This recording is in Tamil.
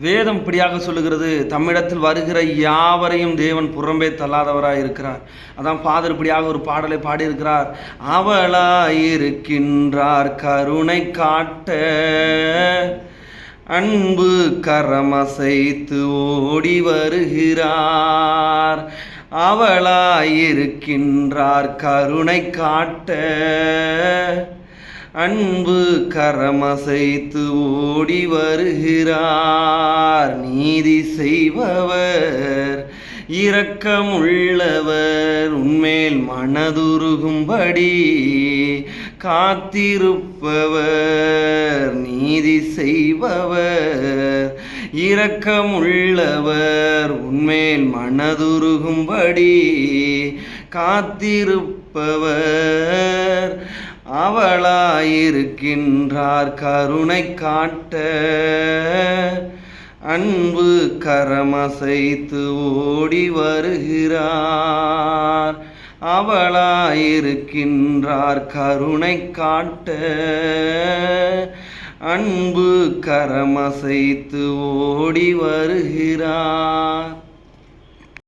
வேதம் இப்படியாக சொல்லுகிறது தம்மிடத்தில் வருகிற யாவரையும் தேவன் புறம்பே தள்ளாதவராக இருக்கிறார். அதான் ஃபாதர் இப்படியாக ஒரு பாடலை பாடியிருக்கிறார். அவளாயிருக்கின்றார் கருணை காட்ட அன்பு கரமசைத்து ஓடி வருகிறார். அவளாயிருக்கின்றார் கருணை காட்ட அன்பு கரமசைத்து ஓடி வருகிறார். நீதி செய்பவர் இரக்கமுள்ளவர் உன்மேல் மனதுருகும்படி காத்திருப்பவர். நீதி செய்பவர் இரக்கமுள்ளவர் உன்மேல் மனதுருகும்படி காத்திருப்பவர். அவளாயிருக்கின்றார் கருணை காட்ட. அன்பு கரமசைத்து ஓடி வருகிறார். அவளாயிருக்கின்றார் கருணை காட்ட. அன்பு கரமசைத்து ஓடி வருகிறார்.